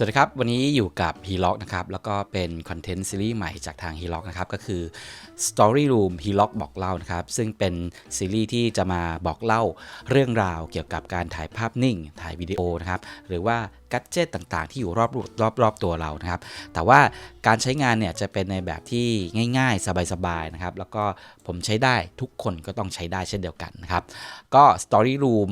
สวัสดีครับ วันนี้อยู่กับ h e l o c นะครับ แล้วก็เป็นคอนเทนต์ซีรีส์ใหม่จากทาง h e l o c นะครับ ก็คือ Story Room h e l o c บอกเล่านะครับ ซึ่งเป็นซีรีส์ที่จะมาบอกเล่าเรื่องราวเกี่ยวกับการถ่ายภาพนิ่ง ถ่ายวิดีโอนะครับ หรือว่ากัจเจตต่างๆ ที่อยู่รอบรอบรอบตัวเรานะครับ แต่ว่าการใช้งานเนี่ยจะเป็นในแบบที่ง่ายๆ สบายๆนะครับ แล้วก็ผมใช้ได้ทุกคนก็ต้องใช้ได้เช่นเดียวกันนะครับ ก็ Story Room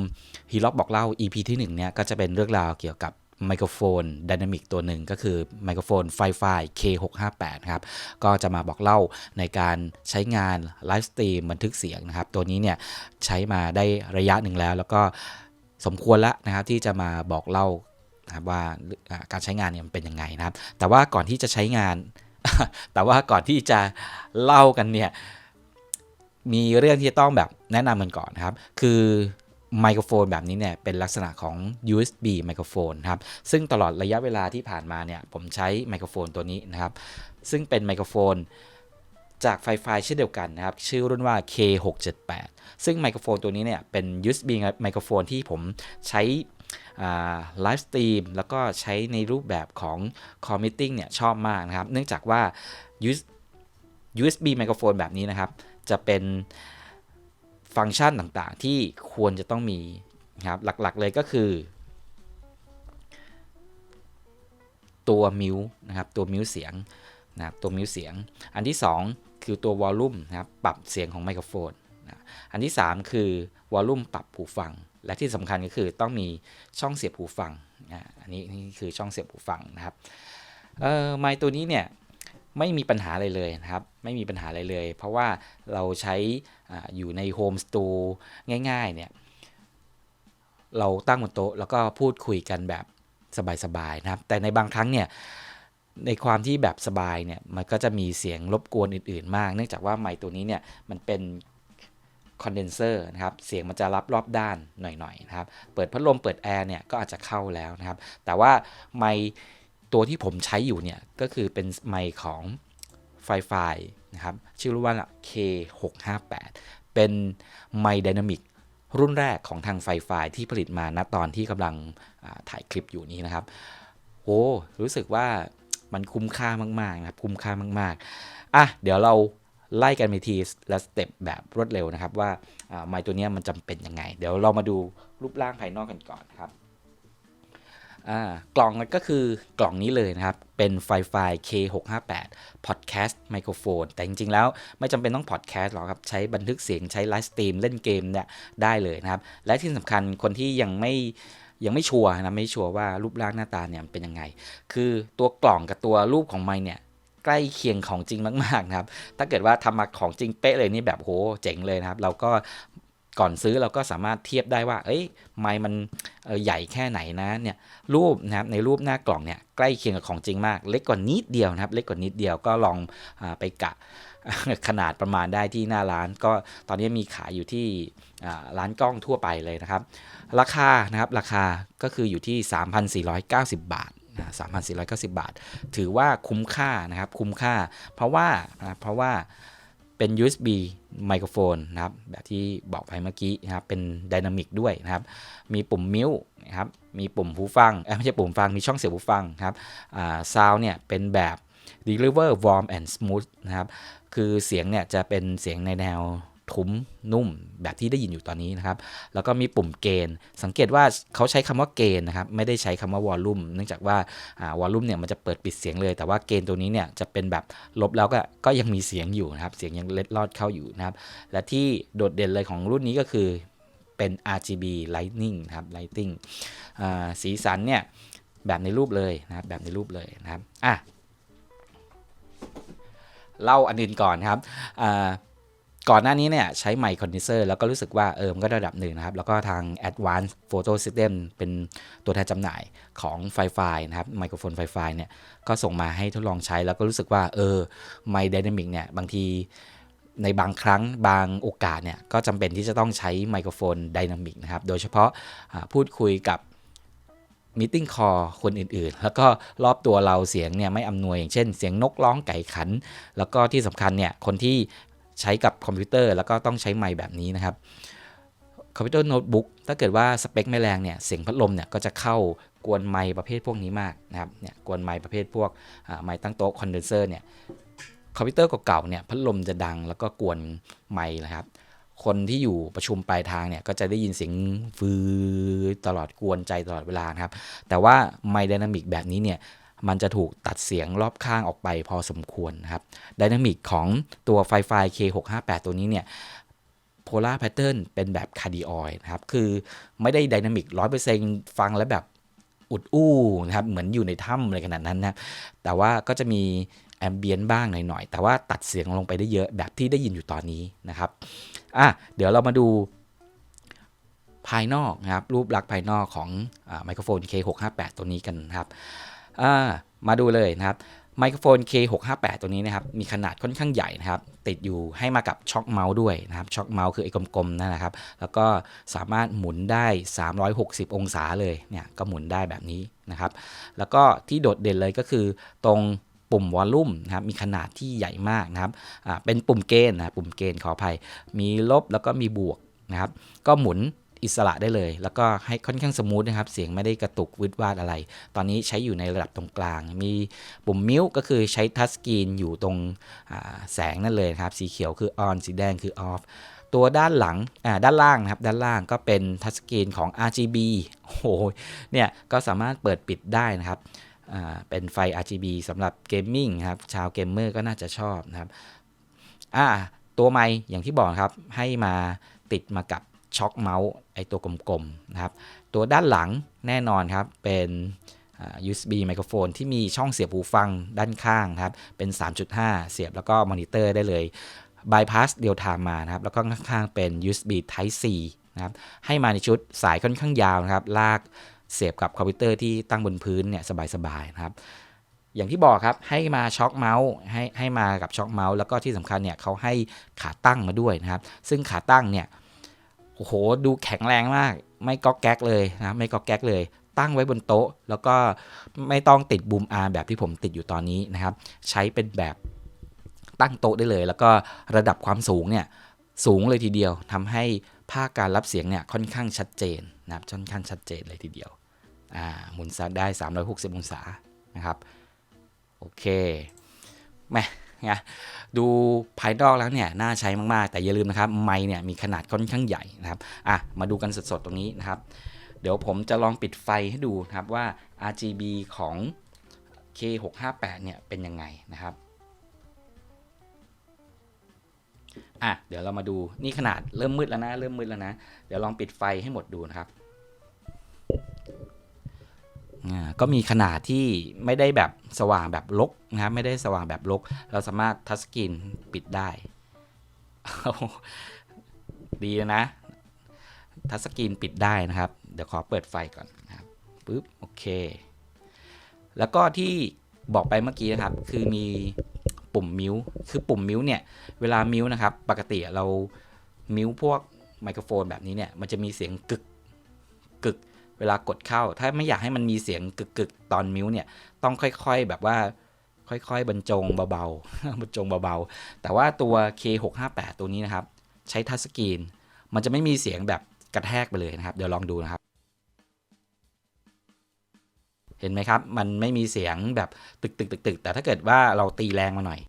h e l o c บอกเล่า EP ที่1เนี่ยก็จะเป็นเรื่องราวเกี่ยวกับ ไมโครโฟนไดนามิกตัวหนึ่งก็คือไมโครโฟนไฟไฟ K658 ครับ ก็จะมาบอกเล่าในการใช้งานไลฟ์สตรีมบันทึกเสียงนะครับ ตัวนี้เนี่ยใช้มาได้ระยะหนึ่งแล้ว แล้วก็สมควรแล้วนะครับที่จะมาบอกเล่านะครับว่าการใช้งานเนี่ยมันเป็นยังไงนะครับ แต่ว่าก่อนที่จะใช้งาน แต่ว่าก่อนที่จะเล่ากันเนี่ยมีเรื่องที่จะต้องแบบแนะนำกันก่อนนะครับ คือ ไมโครโฟนแบบนี้เนี่ยเป็นลักษณะของ USB ไมโครโฟนครับ ซึ่งตลอดระยะเวลาที่ผ่านมาเนี่ยผมใช้ไมโครโฟนตัวนี้นะครับ ซึ่งเป็นไมโครโฟนจากไฟไฟเช่นเดียวกันนะครับ ชื่อรุ่นว่า K678 ซึ่งไมโครโฟนตัวนี้เนี่ยเป็น USB ไมโครโฟนที่ผมใช้ไลฟ์สตรีมแล้วก็ใช้ในรูปแบบของคอมมิ t ติ้งเนี่ยชอบมากนะครับ เนื่องจากว่า USB ไมโครโฟนแบบนี้นะครับ จะเป็น ฟังก์ชันต่างๆ ที่ควรจะต้องมีครับหลักๆเลยก็คือ ตัวมิวนะครับตัวมิวเสียงนะครับตัวมิวเสียง อันที่ 2 คือตัววอลลุ่มนะครับปรับเสียงของไมโครโฟนนะอันที่ 3 คือวอลลุ่มปรับหูฟัง และที่สำคัญก็คือต้องมีช่องเสียบหูฟังนะอันนี้นี่คือช่องเสียบหูฟังนะครับเอ่อไมตัวนี้เนี่ย ไม่มีปัญหาอะไรเลยนะครับ ไม่มีปัญหาอะไรเลย เพราะว่าเราใช้ออยู่ในโฮมสตูง่ายๆเนี่ยเราตั้งบนโต๊ะแล้วก็พูดคุยกันแบบสบายๆนะครับ แต่ในบางครั้งเนี่ยในความที่แบบสบายเนี่ยมันก็จะมีเสียงรบกวนอื่นๆ มาก เนื่องจากว่าไมค์ตัวนี้เนี่ยมันเป็นคอนเดนเซอร์นะครับ เสียงมันจะรับรอบด้านหน่อยๆนะครับ เปิดพัดลมเปิดแอร์เนี่ยก็อาจจะเข้าแล้วนะครับ แต่ว่าไมค์ ตัวที่ผมใช้อยู่เนี่ย ก็คือเป็นไมค์ของไฟไฟนะครับ ชื่อรุ่นว่า K658 เป็นไมค์ไดนามิกรุ่นแรกของทางไฟไฟที่ผลิตมาณตอนที่กำลังถ่ายคลิปอยู่นี้นะครับโอ้รู้สึกว่ามันคุ้มค่ามาก ๆ นะครับ คุ้มค่ามาก ๆ อะ เดี๋ยวเราไล่กันไปทีละสเต็ปแบบรวดเร็วนะครับ ว่าไมค์ตัวนี้มันจำเป็นยังไง เดี๋ยวเรามาดูรูปร่างภายนอกกันก่อนครับ กล่องก็คือกล่องนี้เลยนะครับ เป็นไฟไฟ K658 Podcast Microphone แต่จริง ๆ แล้วไม่จำเป็นต้อง Podcast หรอกครับ ใช้บันทึกเสียงใช้ไลฟ์สตรีมเล่นเกมเนี่ยได้เลยนะครับ และที่สำคัญคนที่ยังไม่ยังไม่ชัวร์นะ ไม่ชัวร์ว่ารูปร่างหน้าตาเนี่ยเป็นยังไง คือตัวกล่องกับตัวรูปของไม์เนี่ยใกล้เคียงของจริงมากๆนะครับ ถ้าเกิดว่าทำมาของจริงเป๊ะเลยนี่แบบโหเจ๋งเลยนะครับ เราก็ก่อนซื้อเราก็สามารถเทียบได้ว่า เอ้ยไมมัน ใหญ่แค่ไหนนะเนี่ยรูปนะครับในรูปหน้ากล่องเนี่ยใกล้เคียงกับของจริงมาก เล็กกว่านิดเดียวนะครับ เล็กกว่านิดเดียวก็ลองอไปกะขนาดประมาณได้ที่หน้าร้าน ก็ตอนนี้มีขายอยู่ที่ร้านกล้องทั่วไปเลยนะครับ ราคานะครับราคาก็คืออยู่ที่ 3,490 บาท3,490 บาท ถือว่าคุ้มค่านะครับคุ้มค่า เพราะว่าเพราะว่า เป็น USB ไมโครโฟนนะครับ แบบที่บอกไปเมื่อกี้นะครับ เป็นไดนามิกด้วยนะครับ มีปุ่มมิวนะครับ มีปุ่มหูฟังไม่ใช่ปุ่มฟัง มีช่องเสียบหูฟังครับซาวเนี่ยเป็นแบบ deliver warm and smooth นะครับ คือเสียงเนี่ยจะเป็นเสียงในแนว ทุ้มนุ่มแบบที่ได้ยินอยู่ตอนนี้นะครับ แล้วก็มีปุ่มเกณฑ์ สังเกตว่าเขาใช้คำว่าเกณฑ์นะครับไม่ได้ใช้คำว่าวอลลุ่มเนื่องจากว่าวอลลุ่มเนี่ยมันจะเปิดปิดเสียงเลย แต่ว่าเกณฑ์ตัวนี้เนี่ยจะเป็นแบบลบแล้วก็ก็ยังมีเสียงอยู่นะครับ เสียงยังเล็ดลอดเข้าอยู่นะครับ และที่โดดเด่นเลยของรุ่นนี้ก็คือเป็น RGB lighting นะครับ lighting สีสันเนี่ยแบบในรูปเลยนะครับแบบในรูปเลยนะครับอะเล่าอันอื่นก่อนครับ ก่อนหน้านี้เนี่ยใช้ไมค์คอนดิเซอร์แล้วก็รู้สึกว่าเออมันก็ระดับหนึ่งนะครับ แล้วก็ทาง Advanced Photo System เป็นตัวแทนจำหน่ายของไฟไฟนะครับไมโครโฟนไฟไฟเนี่ยก็ส่งมาให้ทดลองใช้แล้วก็รู้สึกว่าเออไมค์ไดนามิกเนี่ยบางทีในบางครั้งบางโอกาสเนี่ยก็จำเป็นที่จะต้องใช้ไมโครโฟนไดนามิกนะครับ โดยเฉพาะพูดคุยกับมิ팅คอคนอื่นๆ แล้วก็รอบตัวเราเสียงเนี่ยไม่อำนวยอย่างเช่น เสียงนกร้องไก่ขัน แล้วก็ที่สำคัญเนี่ยคนที่ ใช้กับคอมพิวเตอร์แล้วก็ต้องใช้ไมค์แบบนี้นะครับคอมพิวเตอร์โน้ตบุ๊กถ้าเกิดว่าสเปคไม่แรงเนี่ยเสียงพัดลมเนี่ยก็จะเข้ากวนไมค์ประเภทพวกนี้มากนะครับเนี่ยกวนไมค์ประเภทพวกไมค์ตั้งโต๊ะคอนเดนเซอร์เนี่ยคอมพิวเตอร์เก่าๆเนี่ยพัดลมจะดังแล้วก็กวนไมค์นะครับ คนที่อยู่ประชุมปลายทางเนี่ยก็จะได้ยินเสียงฟืดตลอดกวนใจตลอดเวลาครับ แต่ว่าไมค์ไดนามิกแบบนี้เนี่ย มันจะถูกตัดเสียงรอบข้างออกไปพอสมควรนะครับไดนามิกของตัวไฟไฟ K658 ตัวนี้เนี่ยโพลาร์แพทเทิร์นเป็นแบบคาร์ดิออยนะครับ คือไม่ได้ไดนามิกร้อยเปอร์เซ็นฟังแล้วแบบอุดอู้นะครับ เหมือนอยู่ในถ้ำอะไรขนาดนั้นนะแต่ว่าก็จะมีแอมเบียนบ้างหน่อยๆ แต่ว่าตัดเสียงลงไปได้เยอะแบบที่ได้ยินอยู่ตอนนี้นะครับ อะ เดี๋ยวเรามาดูภายนอกนะครับ รูปลักษณ์ภายนอกของไมโครโฟน K658 ตัวนี้กันนะครับ มาดูเลยนะครับไมโครโฟน K658 ตัวนี้นะครับมีขนาดค่อนข้างใหญ่นะครับติดอยู่ให้มากับช็อคเมาส์ด้วยนะครับช็อคเมาส์คือไอ้กลมๆนั่นนะครับแล้วก็สามารถหมุนได้ 360 องศาเลยเนี่ยก็หมุนได้แบบนี้นะครับแล้วก็ที่โดดเด่นเลยก็คือตรงปุ่มวอลลุ่มนะครับมีขนาดที่ใหญ่มากนะครับเป็นปุ่มเกณฑ์นะปุ่มเกณฑ์ขออภัย มีลบแล้วก็มีบวกนะครับก็หมุน อิสระได้เลย แล้วก็ให้ค่อนข้างสมูทนะครับ เสียงไม่ได้กระตุกวืดวาดอะไร ตอนนี้ใช้อยู่ในระดับตรงกลาง มีปุ่มมิวก็คือใช้ทัชสกรีนอยู่ตรงแสงนั่นเลยครับ สีเขียวคือ on สีแดงคือ off ตัวด้านหลังด้านล่างนะครับ ด้านล่างก็เป็นทัชสกรีนของ RGB โอ้โห เนี่ย ก็สามารถเปิดปิดได้นะครับเป็นไฟ RGB สำหรับเกมมิ่งครับ ชาวเกมเมอร์ก็น่าจะชอบนะครับ อ่า ตัวไมค์อย่างที่บอกครับ ให้มาติดมากับ ช็อคเมาส์ไอตัวกลมๆนะครับตัวด้านหลังแน่นอนครับเป็น USB ไมโครโฟนที่มีช่องเสียบหูฟังด้านข้างครับเป็น 3.5 เสียบแล้วก็มอนิเตอร์ได้เลยบายพาสเดียวทางมานะครับแล้วก็ข้างๆเป็น USB Type C นะครับให้มาในชุดสายค่อนข้างยาวนะครับลากเสียบกับคอมพิวเตอร์ที่ตั้งบนพื้นเนี่ยสบายๆนะครับอย่างที่บอกครับให้มาช็อคเมาส์ให้ให้มากับช็อคเมาส์แล้วก็ที่สำคัญเนี่ยเขาให้ขาตั้งมาด้วยนะครับ ซึ่งขาตั้งเนี่ย โอ้โหดูแข็งแรงมาก ไม่ก๊อกแก๊กเลยนะไม่ก๊อกแก๊กเลย ตั้งไว้บนโต๊ะ แล้วก็ไม่ต้องติดบูมอาร์แบบที่ผมติดอยู่ตอนนี้นะครับ ใช้เป็นแบบตั้งโต๊ะได้เลย แล้วก็ระดับความสูงเนี่ยสูงเลยทีเดียวทำให้ภาคการรับเสียงเนี่ยค่อนข้างชัดเจนนะครับค่อนข้างชัดเจนเลยทีเดียวอ่าหมุนซได้ 360 องศานะครับโอเคแม่ นะดูภายนอกแล้วเนี่ยน่าใช้มากๆ แต่อย่าลืมนะครับไมค์เนี่ยมีขนาดค่อนข้างใหญ่นะครับอะมาดูกันสดๆตรงนี้นะครับ เดี๋ยวผมจะลองปิดไฟให้ดูนะครับว่า RGB ของ K658 เนี่ยเป็นยังไงนะครับอะเดี๋ยวเรามาดูนี่ขนาดเริ่มมืดแล้วนะ เริ่มมืดแล้วนะ เดี๋ยวลองปิดไฟให้หมดดูนะครับ ก็มีขนาดที่ไม่ได้แบบสว่างแบบลกนะครับไม่ได้สว่างแบบลก เราสามารถทัชสกรีนปิดได้ดีนะ ทัชสกรีนปิดได้นะครับ เดี๋ยวขอเปิดไฟก่อนนะครับปึ๊บโอเค แล้วก็ที่บอกไปเมื่อกี้นะครับ คือมีปุ่มมิวคือปุ่มมิวเนี่ย เวลามิวนะครับ ปกติเรามิวพวกไมโครโฟนแบบนี้เนี่ย มันจะมีเสียงกึก เวลากดเข้า ถ้าไม่อยากให้มันมีเสียงกึกๆตอนมิวเนี่ยต้องค่อยๆแบบว่าค่อยๆ บรรจงเบาๆ บรรจงเบาๆ แต่ว่าตัว K658 ตัวนี้นะครับ ใช้ทัชสกรีน มันจะไม่มีเสียงแบบกระแทกไปเลยนะครับ เดี๋ยวลองดูนะครับ เห็นไหมครับ มันไม่มีเสียงแบบตึกตึกตึกตึกแต่ถ้าเกิดว่าเราตีแรงมาหน่อย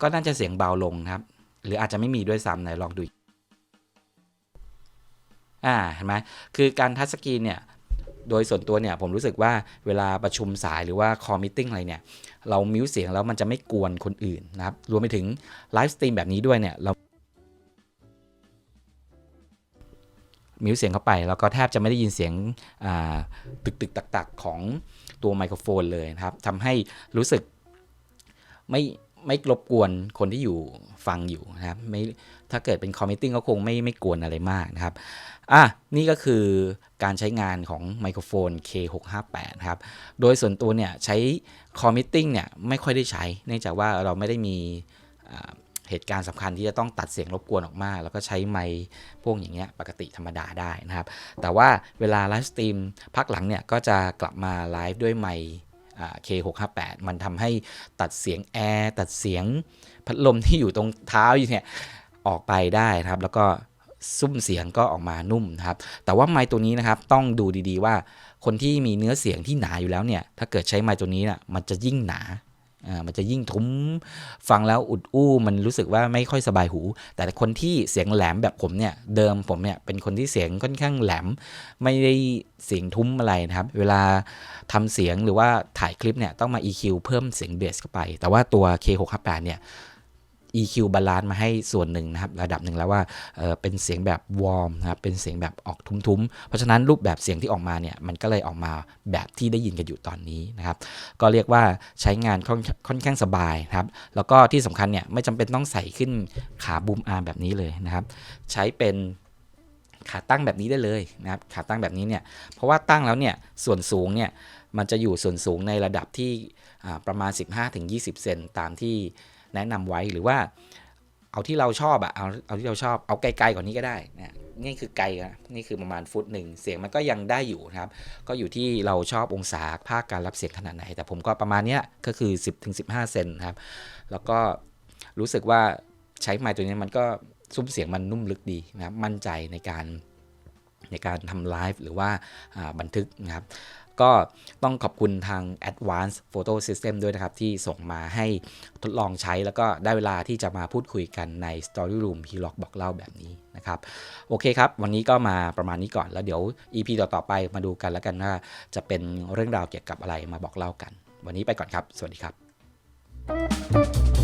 ก็น่าจะเสียงเบาลงครับ หรืออาจจะไม่มีด้วยซ้ำไหนลองดูอ่ อ่าเห็นไหมคือการทัชสกรีนเนี่ยโดยส่วนตัวเนี่ยผมรู้สึกว่าเวลาประชุมสายหรือว่าคอมมิติ้งอะไรเนี่ยเรามิวเสียงแล้วมันจะไม่กวนคนอื่นนะครับรวมไปถึงไลฟ์สตรีมแบบนี้ด้วยเนี่ยเรามิวเสียงเข้าไปแล้วก็แทบจะไม่ได้ยินเสียงตึกตึกตักตักของตัวไมโครโฟนเลยนะครับทำให้รู้สึกไม่ ไม่รบกวนคนที่อยู่ฟังอยู่นะครับไม่ถ้าเกิดเป็นคอมมิติ้งก็คงไม่ไม่กวนอะไรมากนะครับอะนี่ก็คือการใช้งานของไมโครโฟน K658 ครับโดยส่วนตัวเนี่ยใช้คอมมิติ้งเนี่ยไม่ค่อยได้ใช้ เนื่องจากว่าเราไม่ได้มีเหตุการณ์สำคัญที่จะต้องตัดเสียงรบกวนออกมา แล้วก็ใช้ไมค์พวกอย่างเงี้ยปกติธรรมดาได้นะครับ แต่ว่าเวลาไลฟ์สตรีมพักหลังเนี่ยก็จะกลับมาไลฟ์ด้วยไมค์ K658 มันทำให้ตัดเสียงแอร์ตัดเสียงพัดลมที่อยู่ตรงเท้าอยู่เนี่ยออกไปได้นะครับ แล้วก็ซุ้มเสียงก็ออกมานุ่มนะครับ แต่ว่าไม้ตัวนี้นะครับต้องดูดีๆว่าคนที่มีเนื้อเสียงที่หนาอยู่แล้วเนี่ย ถ้าเกิดใช้ไม้ตัวนี้น่ะมันจะยิ่งหนา อ่ามันจะยิ่งทุ้มฟังแล้วอุดอู้มันรู้สึกว่าไม่ค่อยสบายหู แต่คนที่เสียงแหลมแบบผมเนี่ยเดิมผมเนี่ยเป็นคนที่เสียงค่อนข้างแหลม ไม่ได้เสียงทุ้มอะไรนะครับ เวลาทำเสียงหรือว่าถ่ายคลิปเนี่ยต้องมา EQ เพิ่มเสียงเบสเข้าไป แต่ว่าตัว K658 เนี่ย EQ บาลานซ์มาให้ส่วนหนึ่งนะครับระดับหนึ่งแล้วว่าเเป็นเสียงแบบวอร์มนะครับเป็นเสียงแบบออกทุ้มๆ เพราะฉะนั้นรูปแบบเสียงที่ออกมาเนี่ยมันก็เลยออกมาแบบที่ได้ยินกันอยู่ตอนนี้นะครับก็เรียกว่าใช้งานค่อนอนข้างสบายนะครับแล้วก็ที่สำคัญเนี่ยไม่จำเป็นต้องใส่ขึ้นขาบูมอาร์มแบบนี้เลยนะครับใช้เป็นขาตั้งแบบนี้ได้เลยนะครับขาตั้งแบบนี้เนี่ยเพราะว่าตั้งแล้วเนี่ยส่วนสูงเนี่ยมันจะอยู่ส่วนสูงในระดับที่ประมาณ 15-20 เซนตามที่ แนะนำไว้หรือว่า เอาที่เราชอบอะเอาเอาที่เราชอบเอาไกลๆกว่านี้ก็ได้นะนี่คือไกลนะนี่คือประมาณฟุตหนึ่งเสียงมันก็ยังได้อยู่นะครับ ก็อยู่ที่เราชอบองศาภาคการรับเสียงขนาดไหน แต่ผมก็ประมาณเนี้ยก็คือ 10-15 เซนนะครับ แล้วก็รู้สึกว่าใช้ไมค์ตัวนี้มันก็ซุ้มเสียงมันนุ่มลึกดีนะครับ มั่นใจในการในการทำไลฟ์หรือว่าบันทึกนะครับ ก็ต้องขอบคุณทาง Advanced Photo System ด้วยนะครับ ที่ส่งมาให้ทดลองใช้แล้วก็ได้เวลาที่จะมาพูดคุยกันใน Story Room พีล็อกบอกเล่าแบบนี้นะครับ โอเคครับ วันนี้ก็มาประมาณนี้ก่อนแล้วเดี๋ยว EP ต่อ ๆ ไปมาดูกันแล้วกันว่าจะเป็นเรื่องราวเกี่ยวกับอะไรมาบอกเล่ากัน วันนี้ไปก่อนครับ สวัสดีครับ